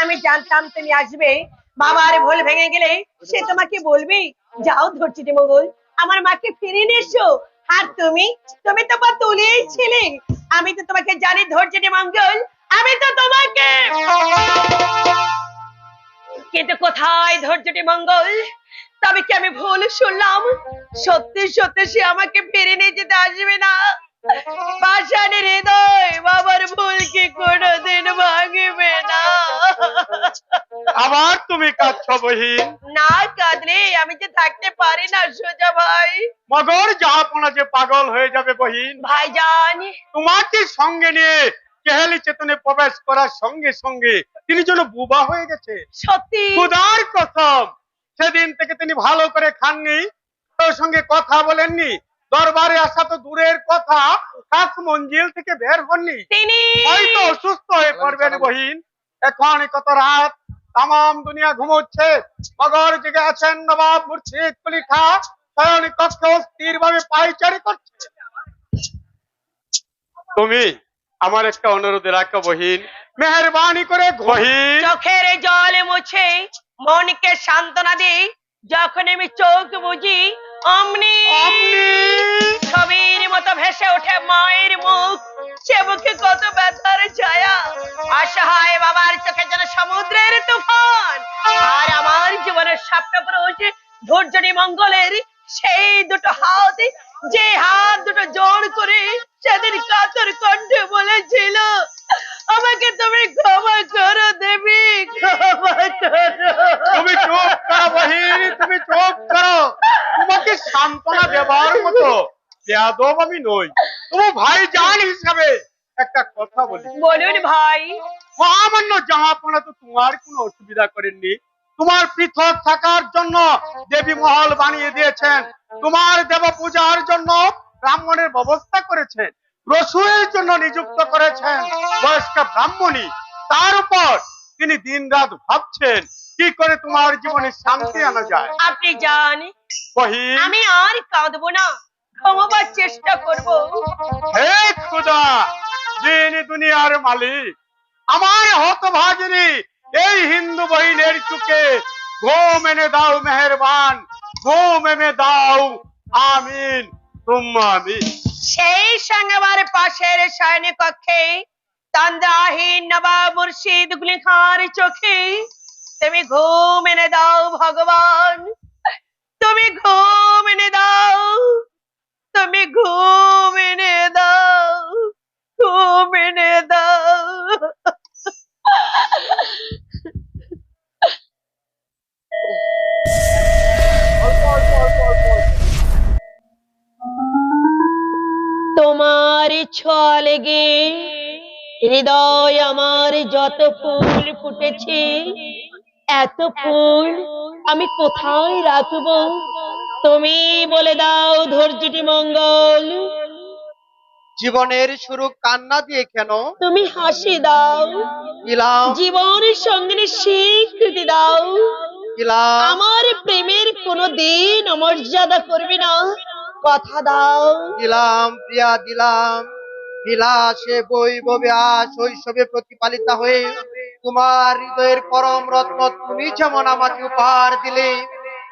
আমি জানতাম তুমি আসবে। বাবার ভুল ভেঙে গেলে সে তোমাকে বলবে, যাও ধরছিটি মঙ্গল, আমার মাকে ফিরে নিয়ে এসো আর তুমি তুমি তো বা তুলেই ছিলে। আমি তো তোমাকে জানি ধরছিটি মঙ্গল, আমি তো তোমাকে কিন্তু কোথায় ধৈর্যটি মঙ্গল? তবে কি আমি ভুল শুনলাম? সত্যি সত্যি সে আমাকে ফিরে নিয়ে যেতে আসবে না। পাষাণের হৃদয় বাবার ভুল কি কোনোদিন ভাঙবে না। আবার তুমি কাঁদছ বহিন। না কাঁদলে আমি যে থাকতে পারি না সোজা ভাই। মগর জাহাপনা যে পাগল হয়ে যাবে বহিন। ভাইজান। তোমাকে সঙ্গে নিয়ে কেহালি চেতনে প্রবেশ করার সঙ্গে সঙ্গে তিনি যেন বুবা হয়ে গেছে? সত্যি। খুদার কসম। সেদিন থেকে তিনি ভালো করে খাননি সঙ্গে কথা বলেননি দরবারে আসা তো দূরের কথা। কাছ মঞ্জিল থেকে বের হননি। হয়তো অসুস্থ হয়ে পড়বেন বহিন। এখন কত রাত? তাম দুনিয়া ঘুমোচ্ছে। মগর জেগে আছেন নবাব মুর্শিদ কুলি খা শয়ন কক্ষে স্থির ভাবে পাইচারি করছে। তুমি আমার একটা অনুরোধ রাখো বহিন। মেহরবানি করে বহিন। চোখের জল মুছে মনকে সান্ত্বনা দিই। যখন আমি চোখ বুঝি অমনি ছবির মতো ভেসে ওঠে মায়ের মুখ। সে মুখে কত ব্যথার ছায়া। অসহায় বাবার চোখে যেন সমুদ্রের তুফান। আর আমার জীবনের স্বপ্নপুরুষ ধৈর্যনি মঙ্গলের সেই দুটো হাত যে হাত দুটো জোর করে সেদিন কাতর কণ্ঠে বলেছিল আমাকে তুমি ক্ষমা করো দেবী ক্ষমা করো। তুমি চুপ করো বহিন তুমি চুপ করো। তোমাকে সান্ত্বনা দেবার মতো বেয়াদব আমি নই। তোমার ভাই জান হিসাবে একটা কথা বলি। বলুন ভাই। সামান্য জাহাপনা তো তোমার কোনো অসুবিধা করেননি। তোমার পৃথক থাকার জন্য দেবী মহল বানিয়ে দিয়েছেন। তোমার দেব পূজার জন্য ব্রাহ্মণের ব্যবস্থা করেছেন। রসুয়ের জন্য নিযুক্ত করেছেন বয়স্ক ব্রাহ্মণী। তার উপর তিনি দিন রাত ভাবছেন কি করে তোমার জীবনে শান্তি আনা যায়? আপনি যান আমি আর কাঁদবো না ক্ষমাবার চেষ্টা করব। হে খুদা যিনি দুনিয়ার মালিক আমার হতভাগিনী এই হিন্দু বহিনের চুকে ঘুম এনে দাও মেহেরবান ঘুম এনে দাও। আমিন তুম্মা আমিন। সেই সঙ্গে পাশের শয়নে কক্ষে তান্দাহীন নবাব মুর্শিদ গুলি খাঁর চোখে। তুমি ঘুম এনে দাও ভগবান, তুমি ঘুম এনে দাও, তুমি ঘুম এনে দাও, ঘুম এনে দাও। তোমার ছলে গে। হৃদয় আমার যত ফুল ফুটেছে এত ফুল আমি কোথায় রাখব? তুমি বলে দাও ধৈর্যটি মঙ্গল। জীবনের শুরু কান্না দিয়ে কেন? তুমি হাসি দাও। দিলাম জীবনের সঙ্গে স্বীকৃতি দাও। দিলাম আমার প্রেমের কোনো দিন অমর্যাদা করবে না। কথা দাও। দিলাম, প্রিয়া, দিলাম। বিলাসে বৈভবে শৈশবে প্রতিপালিতা হয়ে তোমার হৃদয়ের পরম রত্ন তুমি যেমন আমাকে উপহার দিলে,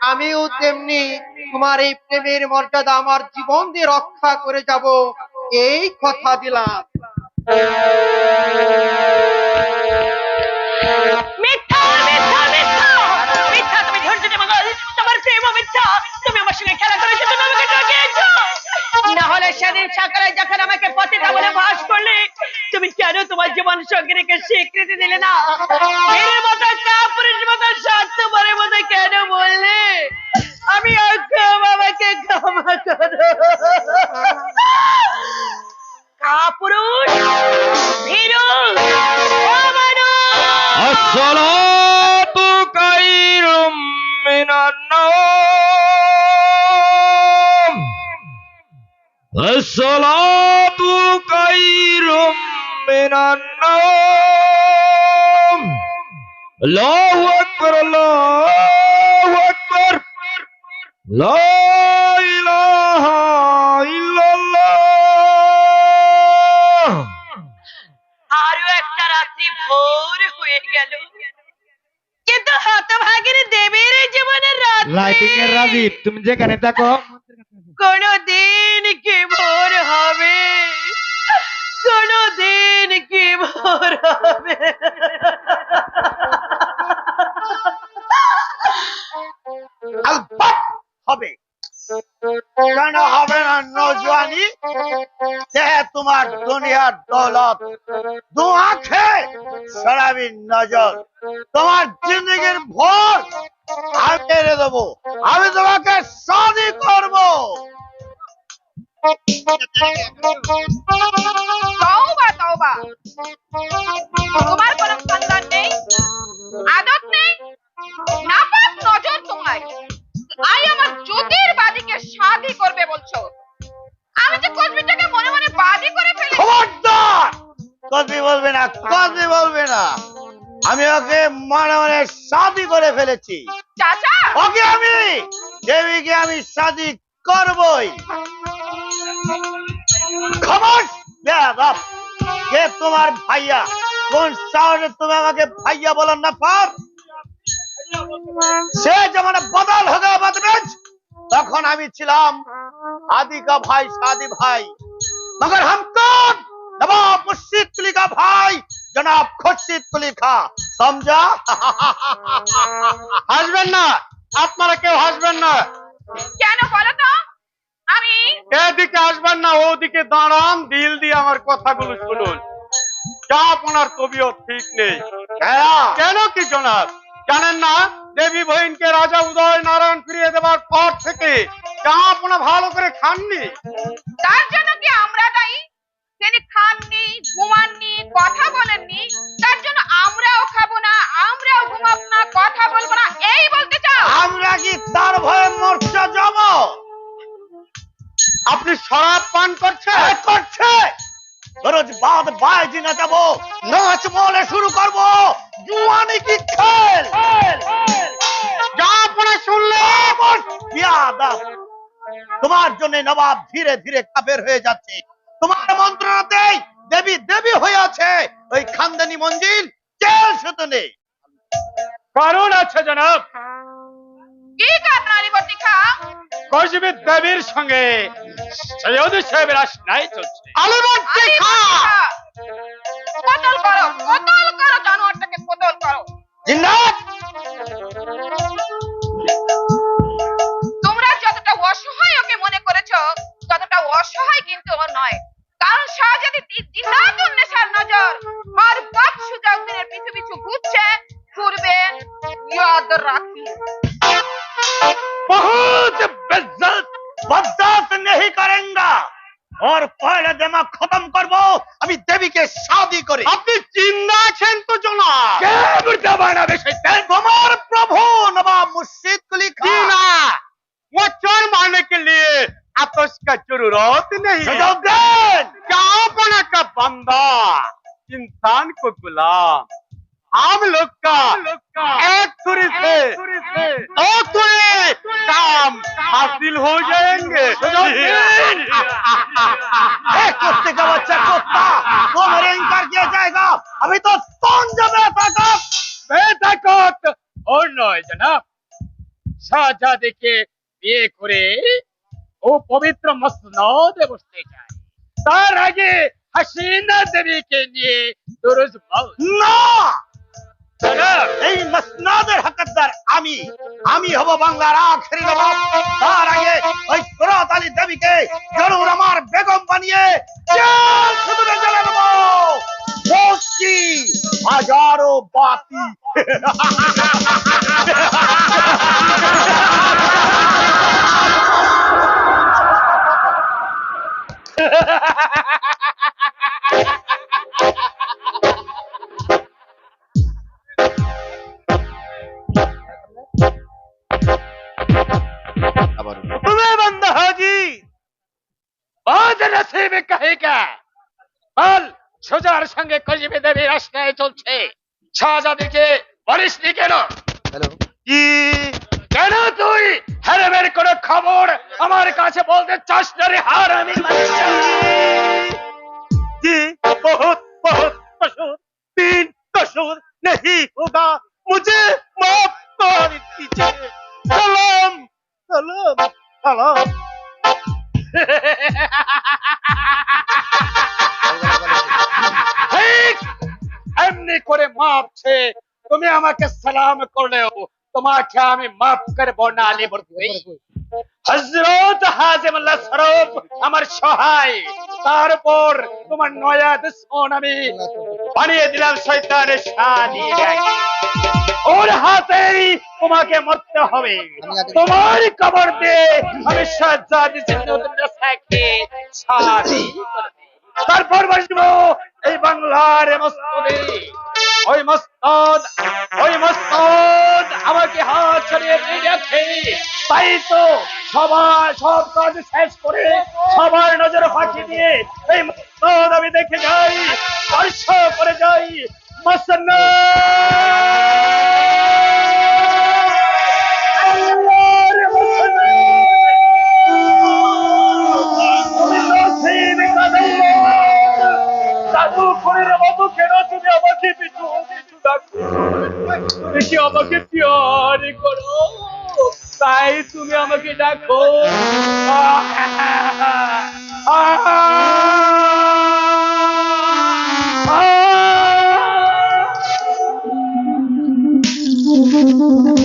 আমিও তেমনি তোমার এই প্রেমের মর্যাদা আমার জীবন দিয়ে রক্ষা করে যাব। এই কথা দিলাম। আমার সঙ্গে খেলা করেছ তুমি আমাকে ঠকিয়েছো? না হলে সেদিন সকালে যখন আমাকে পথে বলে বাস করলে, তুমি কেন তোমার জীবন সঙ্গে রেখে স্বীকৃতি দিলে না? মেয়ের মতো কাপুরের মতো স্বার্থপরের মতো কেন الصلاة خير من النوم الله أكبر الله أكبر لا إله إلا الله আরো একটা রাত্রি ভোর হয়ে গেল হতভাগিনী দেবীর জীবনের লাইটিং এর রাত্রি রাজীব তুমি যেখানে থাকো ভোর হবে। কেন হবে না সে তোমার দুনিয়ার দৌলত। দু আঁখে সরাবি নজর। কই? খবর? বাপ, কে তোমার ভাইয়া? কোন সাহসে তুমি আমাকে ভাইয়া বলার না পার? সে যেমন বদল হবে বদমেজ, তখন আমি ছিলাম আদিকা ভাই, সাদি ভাই। মগর হাম কন? নবাব মুর্শিদ কুলি ভাই, জনাব খুরশিদ কুলিকা সমঝা? হাসবেন না, আপনারা কেউ হাসবেন না। কেন বলো তো? আমি এদিকে আসবেন না ওদিকে দাঁড়ান দিল দিয়ে আমার কথাগুলো শুনুন। যা আপনার তবিয়ত ঠিক নেই। কেন কি জনাব? জানেন না দেবী বহিনকে রাজা উদয় নারায়ণ ফিরিয়ে দেওয়ার পর থেকে যা আপনা ভালো করে খাননি। তার জন্য কি আমরা দায়ী? তিনি খাননি ঘুমাননি কথা বলেননি। তার জন্য আমরাও খাব না আমরাও ঘুমাবো না কথা বলব না। বাজি না যাব নাচ বলে শুরু করব জুয়ানি কি খেল? যা আপনা শুনলে তোমার জন্য নবাব ধীরে ধীরে কাবের হয়ে যাচ্ছে। তোমার মন্ত্রণাতেই দেবী দেবী হয়ে আছে। ওই খানদানি মঞ্জিল জেল শুধু নেই। কারণ আছে জনাব। কি কসবি দেবীর সঙ্গে সৈয়দ সাহেবের আসনাই চলছে। আলিমন্ত্রী আরে খা। কতল করো কতল করো জানোয়ারটাকে কতল করো জিন্নাত তোমরা যতটা অসহায় ওকে মনে করেছো ততটা অসহায় কিন্তু ও নয় কারণ শাহজাদি জিন্নাতুন নেশার নজর আর বাদ সুযোগ দিনের পিছু পিছু ঘুরছে ঘুরবে ইয়াদ রাখি बहुत बेइज्जत बर्दाश्त नहीं करेंगा और पहले दिमाग শাদি করে আপনি চিন্তা আছেন তো জনাব কে মুর্দা বানাবে শয়তান তোমার প্রভু নবাব মুর্শিদ কুলি जी খান ना वो चोर मारने के लिए आप तो उसका जरूरत नहीं है সুযোগ দেন क्या बना का बंदा इंसान को गुलाम हम लोग का বিয়ে করে ও পবিত্র মসনদে বসতে চায়। তার আগে হাসিনা দেবীকে নিয়ে দুরুজ না! এই মসনাদের হকদার আমি। আমি হব বাংলার আখেরি নবাব। তার আগে ওই সুরত আলী দেবীকে জরুর আমার বেগম বানিয়ে শুধু জ্বালা দেবো। বসছি হাজারো বাতি। সুজার সঙ্গে কজিবে দেবীর আশ্রয় চলছে। শাহজাদিকে বলিসনি কেন? কি? কেন তুই হ্যারেমের কোন খবর আমার কাছে বলতে চাষ না হার আমি বহুত বহুত কসুর তিন কসুর মুঝে মাফ কর সালাম সালাম সালাম। এমনি করে মাপছে। তুমি আমাকে সালাম করলেও তোমাকে আমি মাফ করব না আলী বর্দি হজরত হাজিমুল্লাহ সরফ আমার সহায়। তারপর তোমার নয়া দুশ্মন আমি বানিয়ে দিলাম শয়তানের শানি ওর হাতেই তোমাকে মরতে হবে। তোমার কবর দিয়ে আমি তারপর বসবো এই বাংলার মস্তদে ওই মস্তদ ওই মস্তদ আমাকে হাত ছড়িয়ে দিয়ে গেছে। তাই তো সবার সব কাজ শেষ করে সবার নজর ফাঁকি দিয়ে এই মস্তদ আমি দেখে যাই, স্পর্শ করে যাই। মসন্না জাদু করের মতো কেন তুমি আমাকে পিছু কি আমাকে পিয়ার করো। তাই তুমি আমাকে ডাকো। আলী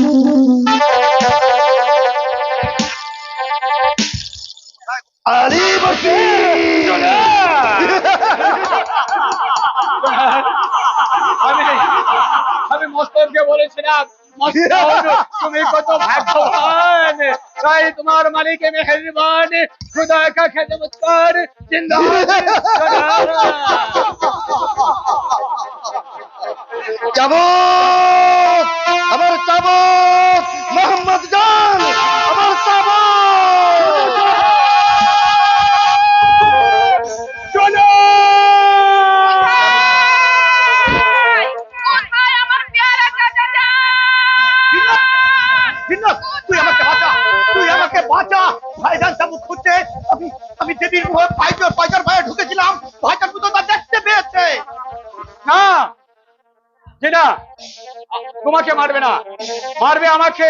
মস্তনকে বলেছিলাম মস্তন তুমি কত ভাগ্যবান তাই তোমার মালিক মেহরবান খুদা কা খেদমত কর জিন্দা চাবুক না। জিনা তোমাকে মারবে না। মারবে আমাকে।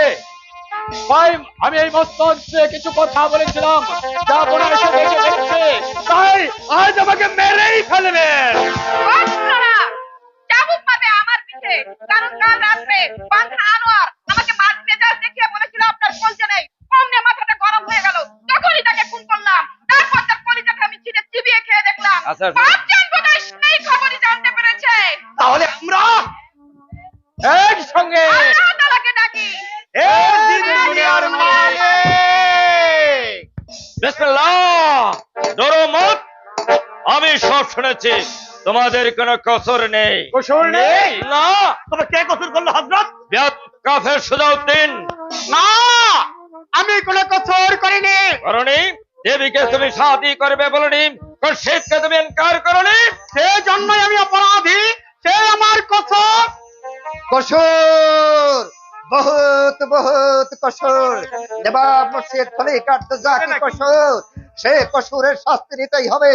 ভাই আমি এই মস্তকে কিছু কথা বলেছিলাম যা এসে দেখে দেখছে। তাই আজ আমাকে মেরেই ফেলবে। আপনারা চাবুক পাবে আমার পিঠে? কারণ কাল রাত্রে বান্ধা আনোয়ার আমাকে মাছ মেজাজ দেখিয়ে বলেছিল আপনার কলজে নেই। অমনে মাথাটা গরম হয়ে গেল। তখনই তাকে খুন করলাম। তারপর তার আমি ছিঁড়ে চিবিয়ে খেয়ে দেখলাম। আচ্ছা, আচ্ছা। পাঁচজন বোধহয় সেই খবরই জানতে পেরেছে তাহলে আমরা একসঙ্গে আল্লাহ তাআলাকে ডাকি। এ দিন দুনিয়ার মালিক। বিসমিল্লাহ। ডরো মত আমি সব শুনেছি। তোমাদের কোনো কসর নেই। কসুর নেই? না। তবে কে কসুর করল হযরত? বেয়াত কাফের সুজাউদ্দিন। না আমি কোন কসুর করিনি। করনি। দেবীকে তুমি শাদি করবে বলনি। শীতকে তুমি ইনকার করনি। সেই জন্যই আমি অপরাধী। সে আমার কসুর। কসুর বহুত বহুত কসুর। জবাব মুর্শিদ খলি কাটতে যাকে কসুর সে কসুরের শাস্তি নিতেই হবে।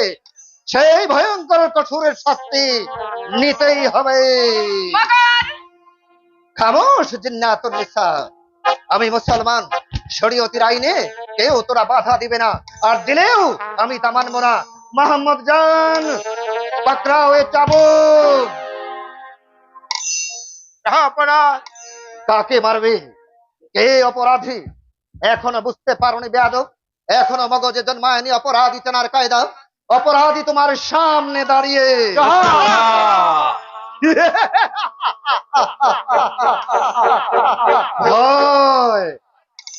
সেই ভয়ঙ্কর কসুরের শাস্তি নিতেই হবে। খামোশ জিন্নাতুন নিসা। আমি মুসলমান শরীয়তির আইনে কেউ তোরা বাধা দিবে না। আর দিলেও আমি তা মানবো না। মোহাম্মদ জান পাকড়াও এ চাবুক। কাকে মারবে? কে অপরাধী? এখনও বুঝতে পারোনি বেয়াদব। এখনও মগজে জন্মায়নি অপরাধী চেনার কায়দা। অপরাধী তোমার সামনে দাঁড়িয়ে।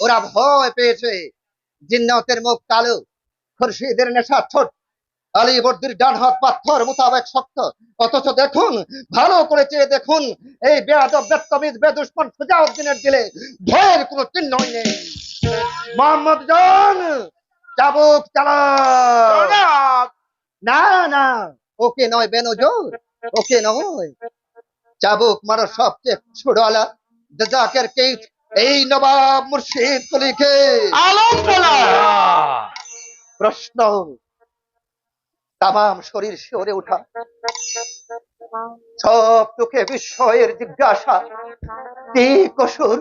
ওরা ভয় পেয়েছে। জিন্নতের মুখ কালো। খুরশিদের নেশা ছোট। আলী বর্দির ডান হাত পাথর মোতাবেক শক্ত। অথচ দেখুন ভালো করে চেয়ে দেখুন এই বেয়াদব বেত্তমিজ বেদুষ্মন সুজাউদ্দিনের দিলে ভয়ের কোনো চিহ্নই নেই। মোহাম্মদ জান চাবুক চালা না না ওকে নয় বেনজোর ওকে নয়। চাবুক মারো সবচেয়ে ছোড়ালা জাকের কেট এই নবাব মুর্শিদ কলিকে। আলম প্রশ্ন তামাম শরীর শিওরে ওঠা। সব চোখে বিস্ময়ের জিজ্ঞাসা, কি কসুর?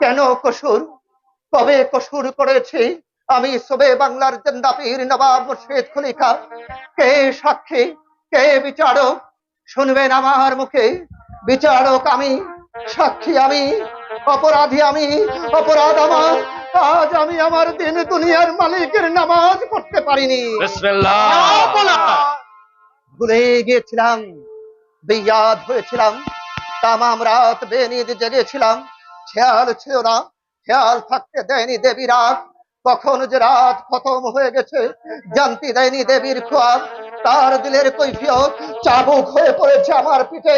কেন কসুর? কবে কসুর করেছি? আমি সবে বাংলার জেন্দাপীর নবাব মুর্শিদ খলিফা কে সাক্ষী? কে বিচারক? শুনবেন আমার মুখে, বিচারক আমি, সাক্ষী আমি, অপরাধী আমি, অপরাধ আমার আজ আমি আমার দিন দুনিয়ার মালিকের নামাজ পড়তে পারিনি। ভুলে গিয়েছিলাম বেয়াদ হয়েছিলাম তামাম রাত বেনিদ জেগেছিলাম। খেয়াল ছিল না খেয়াল থাকতে দেয়নি দেবী রাত কখন যে রাত খতম হয়ে গেছে জানতে দেয়নি দেবীর খোয়াব তার দিলের কৈফিয়ত চাবুক হয়ে পড়েছে আমার পিঠে।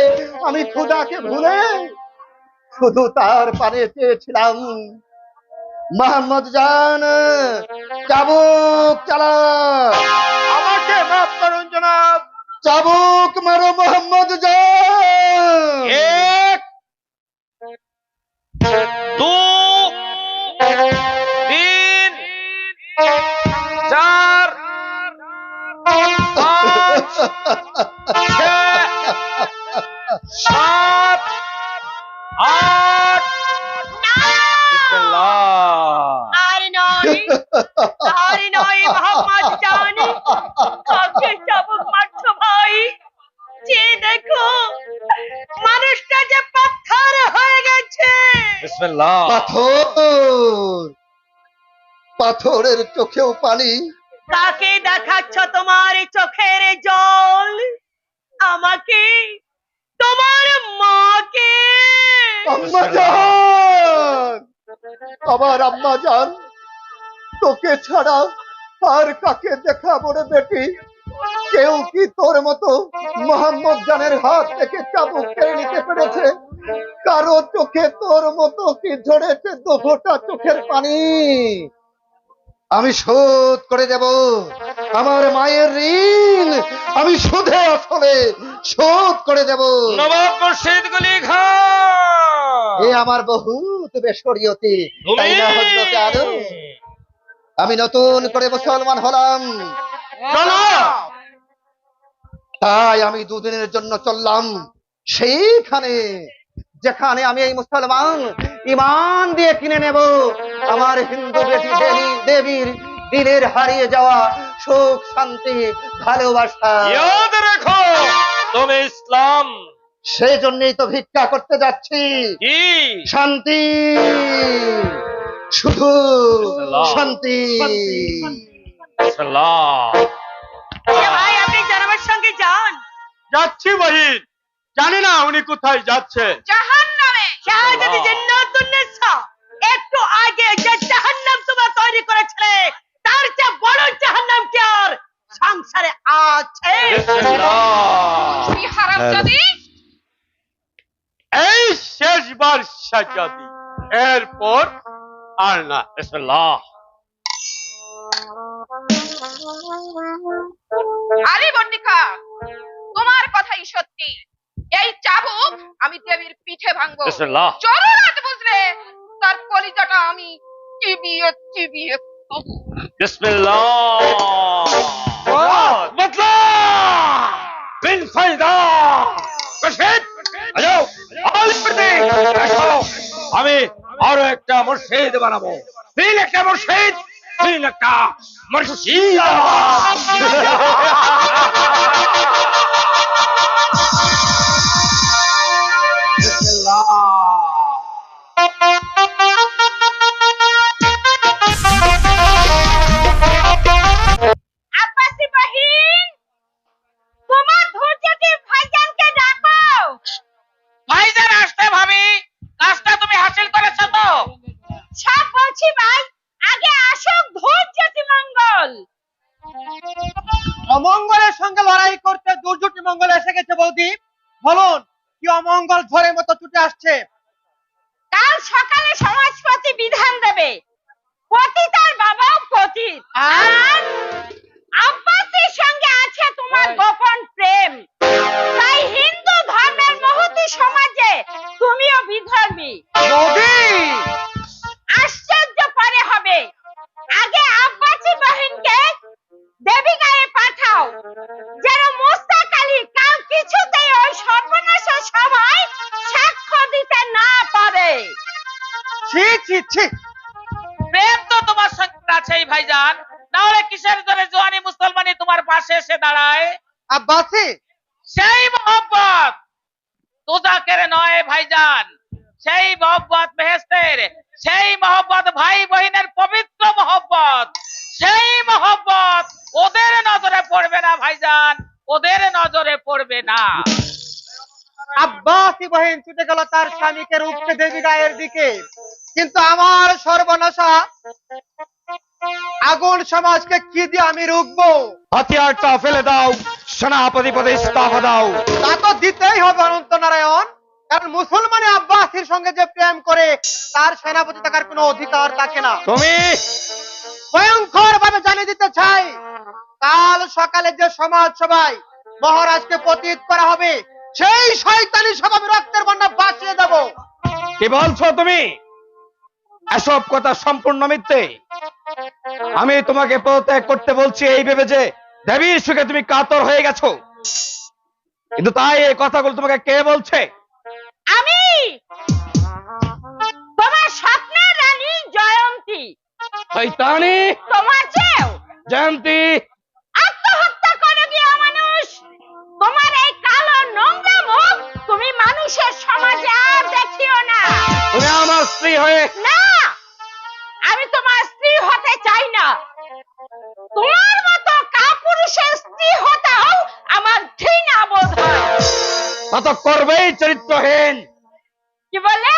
আমি খুদাকে ভুলে শুধু তার পানে চেয়েছিলাম। মোহাম্মদ জান চাবুক চালা। আমাকে মাফ করুন জনাব। চাবুক মারো মোহাম্মদ জান এক দু পাথর। পাথরের চোখেও পানি। কাকে দেখাচ্ছ তোমার চোখের জল। আমাকে তোমার মাকে। আম্মা জান। আমার আম্মা জান তোকে ছাড়া আর কাকে দেখাবো রে বেটি? কেউ কি তোর মতো মোহাম্মদ জানের হাত থেকে চাবুক কেড়ে নিতে পেরেছে? কারও চোখে তোর মতো কি ঝরেছে দুঘোটা চোখের পানি? আমি শোধ করে দেব। আমার মায়ের ঋণ আমি সুদে আসলে শোধ করে দেব। নবাব মুর্শিদ গলি খা এ আমার বহুত বেসরীয়তি তাই না হজরতে আলম আমি নতুন করে মুসলমান হলাম। তাই আমি দুদিনের জন্য চললাম। সেইখানে যেখানে আমি এই মুসলমান ইমান দিয়ে কিনে নেব আমার হিন্দু বেটি দেবী দেবীর দিনের হারিয়ে যাওয়া সুখ শান্তি ভালোবাসা। রেখো তুমি ইসলাম। সেই জন্যই তো ভিক্ষা করতে যাচ্ছি। শান্তি। শুধু শান্তি। ভাই আপনি সঙ্গে যান। যাচ্ছি বহিন জানি না উনি কোথায় যাচ্ছে জান্নাতুন নিসা একটু আগে যে জাহান্নাম তোমরা তৈরি করেছিলে তার চেয়ে বড় জাহান্নাম কি আর? সংসারে আছে। তুই এই শেষবার সাজাদি এরপর আর না আরে বর্ণিকা তোমার কথাই সত্যি। এই চাবুক আমি দেবীর পিঠে ভাঙবো। বিসমিল্লাহ। জরুরত বুঝলে? তার কলিজাটা আমি চিবিয়ে চিবিয়ে আমি আরও একটা মুর্শিদ বানাবো। তিন একটা মুর্শিদ তিন একটা মুর্শিদ। আব্বাসি বহিন ছুটে গেল তার স্বামীকে দেবী দিকে। কিন্তু আমার সর্বনাশা আগুন সমাজকে কি দিয়ে আমি রুখবো? হাতিয়ারটা ফেলে দাও সেনাপতি পদে ইস্তফা দাও তা তো দিতেই হবে অনন্ত নারায়ণ। কারণ মুসলমানে আব্বাসির সঙ্গে যে প্রেম করে তার সেনাপতি থাকার কোনো অধিকার থাকে না। তুমি? ভয়ঙ্কর ভাবে জানিয়ে দিতে চাই কাল সকালে যে সমাজ সভায় মহারাজকে পতিত করা হবে। সেই শয়তানি সভা আমি রক্তের বন্যা বাঁচিয়ে দেবো। কি বলছো তুমি? এসব কথা সম্পূর্ণ মিথ্যে। আমি তোমাকে পদত্যাগ করতে বলছি এই ভেবে যে দেবীর সুখে তুমি কাতর হয়ে গেছো। কিন্তু তাই এই কথাগুলো তোমাকে কে বলছে? আমি! তোমার স্বপ্নের রানী জয়ন্তী। শৈতানি তোমার চেয়েও। জয়ন্তী! মানুষের সমাজে আর দেখিও না। তুমি আমার স্ত্রী হয়ে না আমি তোমার স্ত্রী হতে চাই না। তোমার মতো কাপুরুষের স্ত্রী হতেও আমার ঘৃণা বোধ হয়। তা তো করবেই চরিত্রহীন। কি বলে?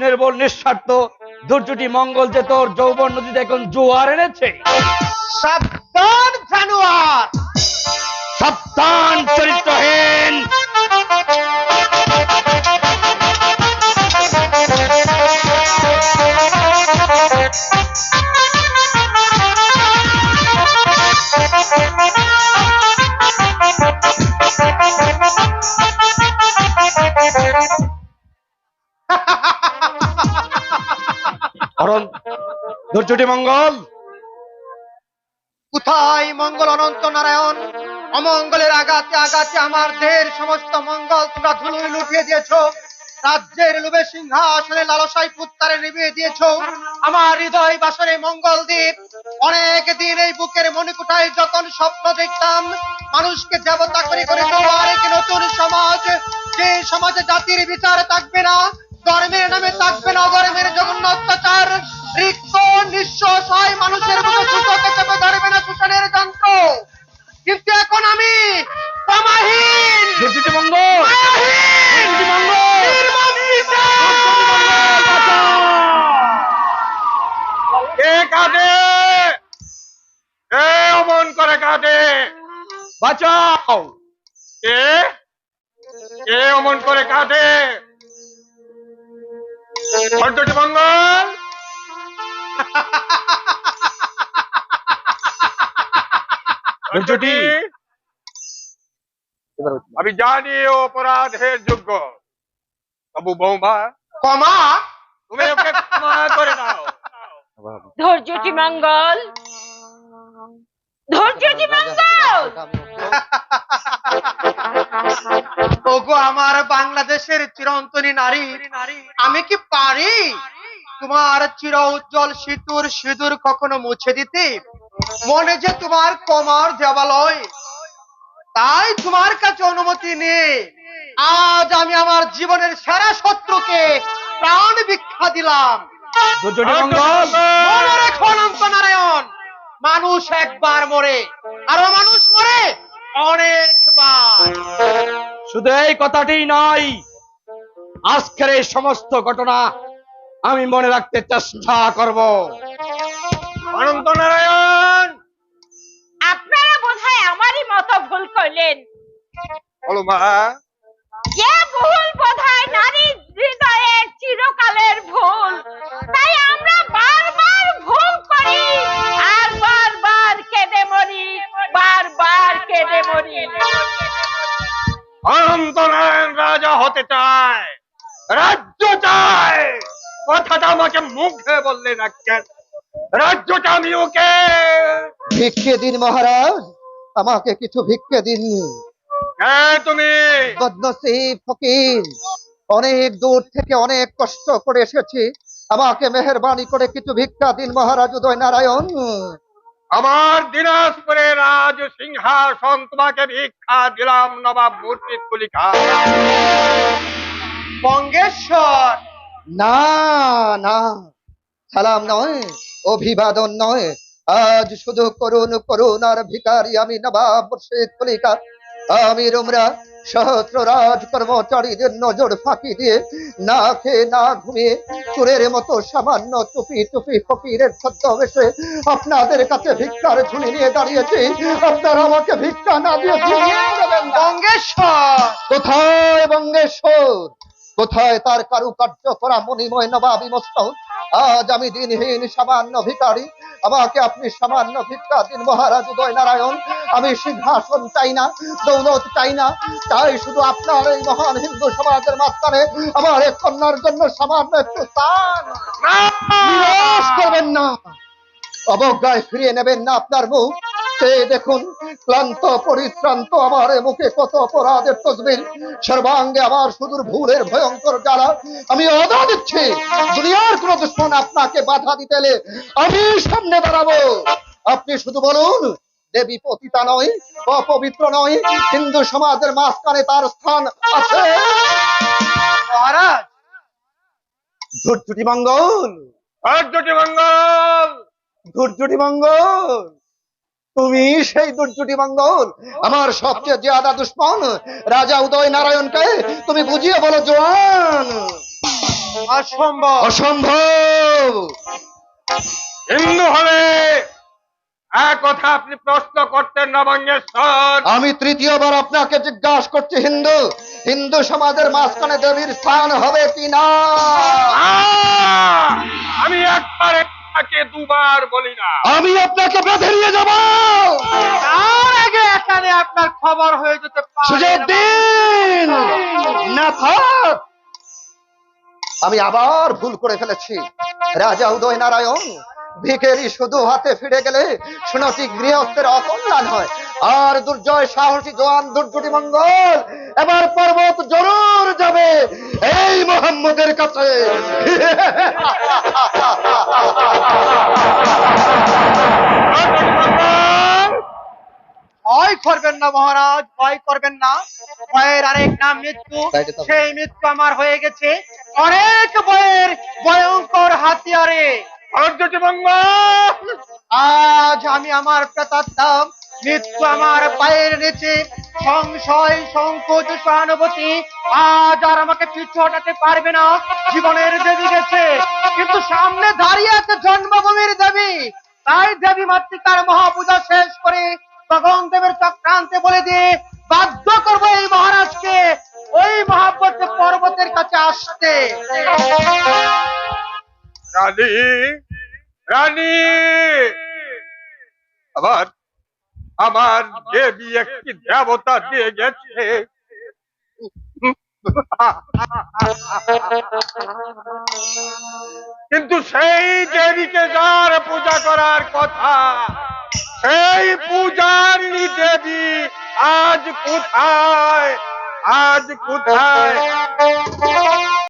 নির্বল নিঃস্বার্থ দুর্যুটি মঙ্গল যে তোর যৌবন নদীতে এখন জোয়ার এনেছে। সাবধান জানোয়ার! সাবধান চরিত্রহীন। দুর্যুটি মঙ্গল। কোথায় মঙ্গল অনন্ত নারায়ণ? অমঙ্গলের আঘাতে আঘাতে আমার দেহের সমস্ত মঙ্গল তোমরা ধুলোয় লুটিয়ে দিয়েছ। রাজ্যের লোভে সিংহাসনে লালসাই পুত্তারে নিভিয়ে দিয়েছ। আমার হৃদয় বাসরে মঙ্গল দ্বীপ। অনেক দিন এই বুকের মণিকুঠায় যখন স্বপ্ন দেখতাম, মানুষকে দেবতা করে করে তোমার এক নতুন সমাজ, যে সমাজে জাতির বিচার থাকবে না, ধর্মের নামে থাকবে না, ধর্মের জঘন্য অত্যাচার। রিক্ত নিঃস্ব সহায় মানুষের মতো সুখকে চেপে ধরবে না শোষণের যন্ত্র। কিন্তু এখন আমি ক্ষমাহীন। মঙ্গল কে কাঁদে কে অমন করে কাঁদে বাঁচাও। কে কে অমন করে অর্ধটি মঙ্গল আমি জানি অপরাধের যোগ্য। তবু বৌমা ক্ষমা তুমি ওকে ক্ষমা করে দাও। ধৈর্যটি মঙ্গল? ধৈর্যটি মঙ্গল? ওগো আমার বাংলাদেশের চিরন্তনী নারী আমি কি পারি? তোমার চির উজ্জ্বল সিঁদুর সিঁদুর কখনো মুছে দিতে? মনে যে তোমার কমার দেবালয় তাই তোমার কাছে অনুমতি নেই। আজ আমি আমার জীবনের সেরা শত্রুকে প্রাণ ভিক্ষা দিলাম। মনে রেখো নারায়ণ মানুষ একবার মরে আরও মানুষ মরে অনেকবার। শুধু এই কথাটি নয় আজকের এই সমস্ত ঘটনা আমি মনে রাখতে চেষ্টা করব। অনন্ত নারায়ণ! আপনারা বোধহয় আমারই মতো ভুল করলেন। বলো মা। যে ভুল বোধহয় নারী হৃদয়ের চিরকালের ভুল তাই আমরা বারবার ভুল করি। আর বারবার কেঁদে মরি বারবার কেঁদে মরি। অনন্ত নারায়ণ রাজা হতে চায় রাজ্য চায়। কথাটা আমাকে মুখে বললে না কেন রাজ্যটা আমি ওকে। ভিক্ষে দিন মহারাজ আমাকে কিছু ভিক্ষে দিন। কে তুমি। বদনসিব ফকির অনেক দূর থেকে অনেক কষ্ট করে এসেছি। আমাকে মেহরবানি করে কিছু ভিক্ষা দিন মহারাজ উদয় নারায়ণ। আমার দিনাজপুরের রাজ সিংহাসন তোমাকে ভিক্ষা দিলাম নবাব মূর্তি কলিকা বঙ্গেশ্বর না না সালাম নয় অভিবাদন নয়। আজ শুধু করুন আর ভিকারি আমি নবাব কলিকা আমি রুমরা সহস্র রাজ কর্মচারীদের নজর ফাঁকি দিয়ে না খেয়ে না ঘুমিয়ে চোরের মতো সামান্য টুপি টুপি ফকিরের ছদ্মবেশে আপনাদের কাছে ভিক্ষার ঝুলি নিয়ে দাঁড়িয়েছি। আপনারা আমাকে ভিক্ষা না দিয়ে। বঙ্গেশ্বর! কোথায় বঙ্গেশ্বর? কোথায় তার কারুকার্য করা মণিময় নবাবী মস্তক আজ আমি দিনহীন সামান্য ভিকারি আমাকে আপনি সামান্য ভিক্ষা দিন মহারাজ উদয় নারায়ণ আমি সিংহাসন চাই না দৌলত চাই না। চাই শুধু আপনার এই মহান হিন্দু সমাজের মাঝখানে। আমার এক কন্যার জন্য সামান্য একটু স্থান করবেন না। অবজ্ঞায় ফিরিয়ে নেবেন না আপনার মুখ। দেখুন ক্লান্ত পরিশ্রান্ত আমার মুখে কত অপরাধের তসবির। সর্বাঙ্গে আমার সুদূর ভুলের ভয়ঙ্কর জ্বালা। আমি অদা দিচ্ছি দুনিয়ার কোন দুশ্মন আপনাকে বাধা দিতে আমি সামনে দাঁড়াবো। আপনি শুধু বলুন দেবী পতিতা নয় অপবিত্র নয় হিন্দু সমাজের মাঝখানে তার স্থান আছে। মহারাজ মঙ্গল। মঙ্গল। দুর্জুটি মঙ্গল। তুমি সেই দুর্জুটি মঙ্গল আমার সবচেয়ে জিয়াদা দুশ্মন রাজা উদয় নারায়ণকে তুমি বুঝিয়ে বলো জোয়ান। অসম্ভব। অসম্ভব। হিন্দু হলে এক কথা আপনি প্রশ্ন করতেন না বঙ্গেশ্বর আমি তৃতীয়বার আপনাকে জিজ্ঞাসা করছি হিন্দু হিন্দু সমাজের মাঝখানে দেবীর স্থান হবে কি না! আমি একবারে তাকে দুবার বলি না। আমি আপনাকে বেঁধে নিয়ে যাব। তার আগে এখানে আপনার খবর হয়ে যেতে পারে। সুযোগ দিন। না থাক আমি আবার ভুল করে ফেলেছি। রাজা উদয় নারায়ণ ভিকেরি শুধু হাতে ফিরে গেলে শুনছি গৃহস্থের অকল্যাণ হয়। আর দুর্জয় সাহসী জোয়ান দুর্জুটি মঙ্গল এবার পর্বত জরুর যাবে এই মোহাম্মদের কাছে। ভয় করবেন না মহারাজ ভয় করবেন না। ভয়ের আরেক নাম মৃত্যু সেই মৃত্যু আমার হয়ে গেছে। অনেক ভয়ের ভয়ঙ্কর হাতিয়ারে। আজ আমি আমার প্রেতাত্মা মৃত্যু আমার পায়ের নিচে, সংশয়, সংকোচ, সহানুভূতি, আজ আর আমাকে পিছু হটাতে পারবে না। জীবনের দেবী গেছে, কিন্তু সামনে দাঁড়িয়ে আছে জন্মভূমির দেবী। তাই দেবী মাতৃকার মহাপূজা শেষ করে তখন দেবের চক্রান্তে বলে দিয়ে বাধ্য করব এই মহারাজকে, ওই মহাপত পর্বতের কাছে আসতে। রানী রানী আবার আমার দেবী একটি দেবতা দিয়ে গেছে কিন্তু সেই দেবীকে যার পূজা করার কথা সেই পূজার দেবী আজ কোথায় আজ কোথায়